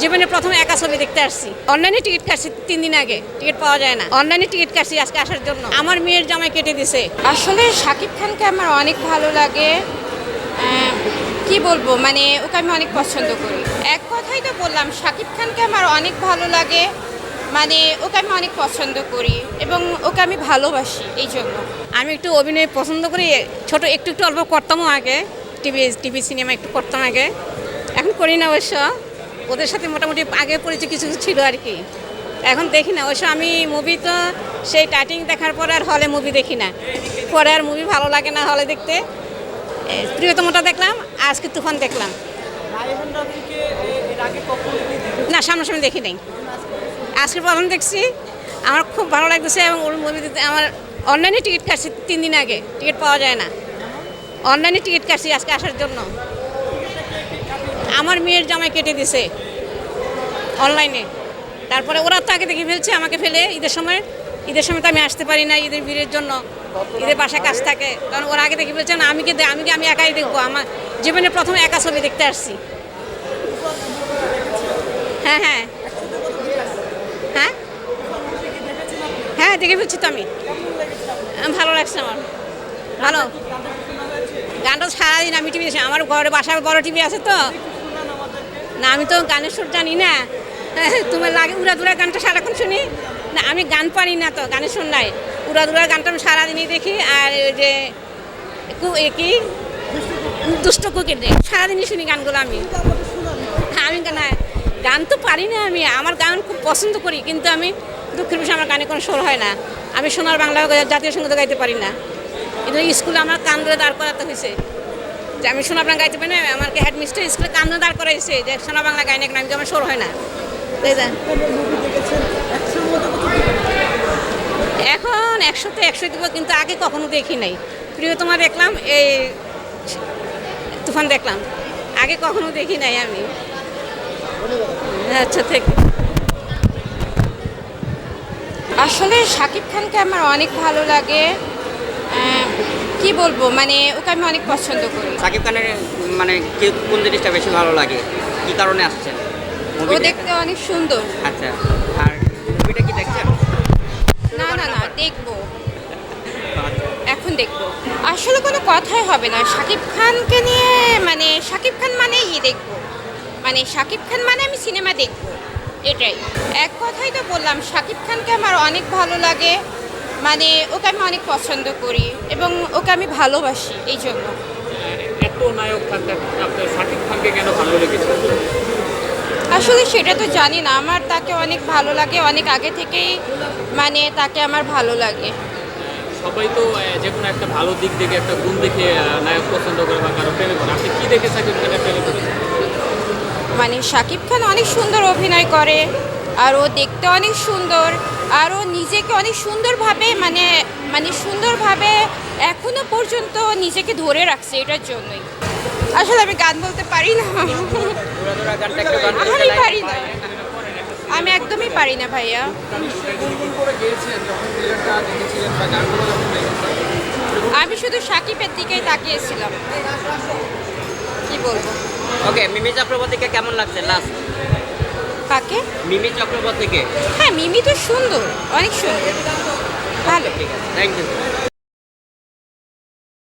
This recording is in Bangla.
জীবনে প্রথম একা ছবি দেখতে আসছি। অনলাইনে টিকিট কাটছি তিন দিন আগে। টিকিট পাওয়া যায় না। অনলাইনে টিকিট কাটছি আজকে আসার জন্য। আমার মেয়ের জামাই কেটে দিছে। আসলে শাকিব খানকে আমার অনেক ভালো লাগে। কি বলব? মানে ওকে আমি অনেক পছন্দ করি। এক কথাই তো বললাম শাকিব খানকে আমার অনেক ভালো লাগে। মানে ওকে আমি অনেক পছন্দ করি এবং ওকে আমি ভালোবাসি এই জন্য। আমি একটু অভিনয় পছন্দ করি। ছোট একটু একটু অল্প করতামও আগে। টিভি টিভি সিনেমা একটু করতাম আগে। এখন করি না অবশ্য। ওদের সাথে মোটামুটি আগে পরিচয় কিছু কিছু ছিল আর কি। এখন দেখি না। অবশ্য আমি মুভি তো সেই টাইটিং দেখার পর আর হলে মুভি দেখি না। পরে আর মুভি ভালো লাগে না হলে দেখতে। প্রিয়তমটা দেখলাম, আজকে তুফান দেখলাম? না, সামনাসামনি দেখি নাই। আজকে প্রথম দেখছি, আমার খুব ভালো লাগতেছে এবং ওর মুভি দিতে আমার অনলাইনে টিকিট কাটছি তিন দিন আগে। টিকিট পাওয়া যায় না। অনলাইনে টিকিট কাটছি আজকে আসার জন্য। আমার মেয়ের জামাই কেটে দিছে অনলাইনে। তারপরে ওরা তো আগে দেখে ফেলছে, আমাকে ফেলে। ঈদের সময় ঈদের সময় তো আমি আসতে পারি না ঈদের ভিড়ের জন্য। ঈদের বাসায় কাজ থাকে। কারণ ওরা আগে দেখে ফেলছে না, আমি কি আমি কি আমি একাই দেখব। আমার জীবনে প্রথম একা ছবি দেখতে আসছি। হ্যাঁ হ্যাঁ। হ্যাঁ? হ্যাঁ দেখে ফেলছি তো আমি। ভালো লাগছে আমার। ভালো। গানটা সারাদিন আমি টিভি আমার ঘরে বাসায় বড় টিভি আছে তো। না, আমি তো গানের সুর জানি না। তোমার লাগে উড়া দুরা গানটা সারাক্ষণ শুনি? না, আমি গান পারি না তো, গানের সুর নাই। উড়া দুরা গানটা আমি সারাদিনই দেখি, আর ওই যে কু- এ কি? দুষ্ট কুকির সারাদিনই শুনি গানগুলো আমি। আমি গান গান তো পারি না আমি। আমার গান খুব পছন্দ করি, কিন্তু আমি দুঃখের বিষয়ে আমার গানে কোনো সুর হয় না। আমি সোনার বাংলা জাতীয় সংগীত গাইতে পারি না। কিন্তু স্কুলে আমার কান ধরে দাঁড় করাতে হয়েছে। যে আমি সোনা বাংলা গাইতে পারি না, আমাকে হেড মিস্টার স্কুলে কান ধরে দাঁড় করাইছে যে সোনা বাংলা গাই না কেন আমি আমার সুর হয় না। এখন একশোতে একশো দিব, কিন্তু আগে কখনো দেখি নাই। প্রিয়তমা দেখলাম, এই তুফান দেখলাম। আগে কখনো দেখি নাই আমি। আচ্ছা থেকে। আসলে শাকিব খানকে আমার অনেক ভালো লাগে। কি বলব? মানে ওকে আমি অনেক পছন্দ করি। সাকিব খানের মানে কোন জিনিসটা বেশি ভালো লাগে? কি কারণে আসছেন ও দেখতে অনেক সুন্দর। আচ্ছা। আর মুভিটা কি দেখছেন? না না না দেখব। এখন দেখব। আসলে কোনো কথাই হবে না। শাকিব খানকে নিয়ে মানে শাকিব খান মানেই দেখব। মানে শাকিব খান মানে আমি সিনেমা দেখব। এটাই। এক কথাই তো বললাম শাকিব খানকে আমার অনেক ভালো লাগে। মানে ওকে আমি অনেক পছন্দ করি এবং ওকে আমি ভালোবাসি এই জন্য। এত নায়ক আপনার শাকিব খানকে কেন ভালো লেগেছে? আসলে সেটা তো জানি না আমার তাকে অনেক ভালো লাগে অনেক আগে থেকেই মানে তাকে আমার ভালো লাগে। সবাই তো যে কোনো একটা ভালো দিক দেখে একটা গুণ দেখে নায়ক পছন্দ করে বা কারও প্রেমে পড়ে। আপনি কি দেখে শাকিব খানের প্রেমে মানে শাকিব খান অনেক সুন্দর অভিনয় করে আর ও দেখতে অনেক সুন্দর। আর ও নিজেকে অনেক সুন্দরভাবে মানে মানে সুন্দরভাবে এখনও পর্যন্ত নিজেকে ধরে রাখছে এটার জন্যই। আসলে আমি গান বলতে পারি না। আমি পারি না। আমি একদমই পারি না ভাইয়া। আমি শুধু সাকিবের দিকেই তাকিয়েছিলাম। কি বলব? ওকে মিমি চক্রবর্তীকে কেমন লাগছে? লাস্ট কাকে? মিমি চক্রবর্তীকে? হ্যাঁ মিমি তো সুন্দর অনেক সুন্দর। ভালো। ঠিক আছে। Thank you